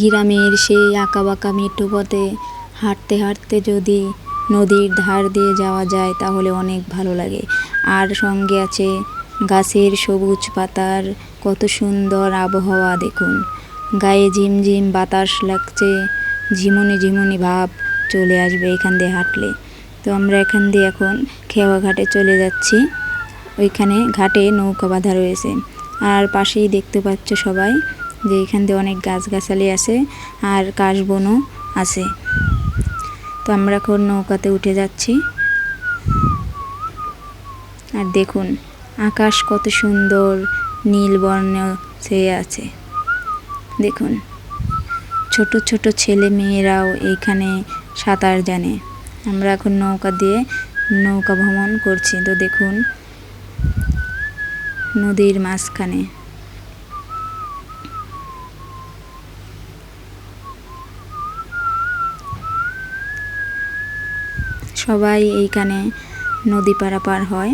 গ্রামের সেই আঁকা বাঁকা মেঠো পথে হাঁটতে হাঁটতে যদি নদীর ধার দিয়ে যাওয়া যায় তাহলে অনেক ভালো লাগে। আর সঙ্গে আছে গাছের সবুজ পাতার কত সুন্দর আবহাওয়া, দেখুন। গায়ে ঝিমঝিম বাতাস লাগছে, ঝিমুনি ঝিমুনি ভাব চলে আসবে এখান দিয়ে হাঁটলে। তো আমরা এখান দিয়ে এখন খেওয়া ঘাটে চলে যাচ্ছি। ওইখানে ঘাটে নৌকা বাঁধা রয়েছে। আর পাশেই দেখতে পাচ্ছ সবাই যে এখান দিয়ে অনেক গাছগাছালি আছে আর কাশবনও আছে। তো আমরা এখন নৌকাতে উঠে যাচ্ছি। আর দেখুন, আকাশ কত সুন্দর নীল বর্ণ ছেয়ে আছে। দেখুন, ছোট ছোট ছেলে মেয়েরাও এইখানে সাঁতার জানে। আমরা এখন নৌকা দিয়ে নৌকা ভ্রমণ করছি। তো দেখুন, নদীর মাঝখানে। সবাই এইখানে নদী পারাপার হয়।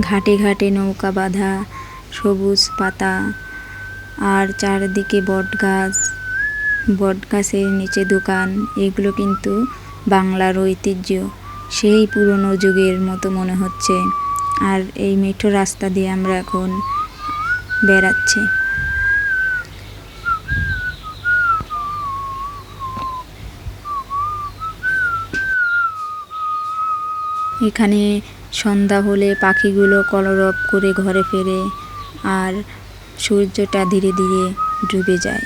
ঘাটে ঘাটে নৌকা বাঁধা, সবুজ পাতা, আর চারদিকে বট গাছ বট গাছের নিচে দোকান, এগুলো কিন্তু বাংলার ঐতিহ্য। সেই পুরনো যুগের মতো মনে হচ্ছে। আর এই মেঠো রাস্তা দিয়ে আমরা এখন বেড়াচ্ছি। এখানে সন্ধ্যা হলে পাখিগুলো কলরব করে ঘরে ফেরে আর সূর্যটা ধীরে ধীরে ডুবে যায়।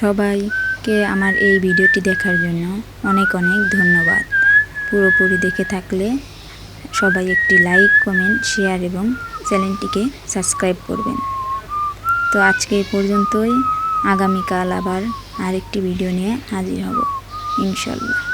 সবাইকে আমার এই ভিডিওটি দেখার জন্য অনেক অনেক ধন্যবাদ। পুরোপুরি দেখে থাকলে সবাই একটি লাইক, কমেন্ট, শেয়ার এবং চ্যানেলটিকে সাবস্ক্রাইব করবেন। তো আজকে এই পর্যন্তই। আগামীকাল আবার আরেকটি ভিডিও নিয়ে হাজির হব, ইনশাল্লাহ।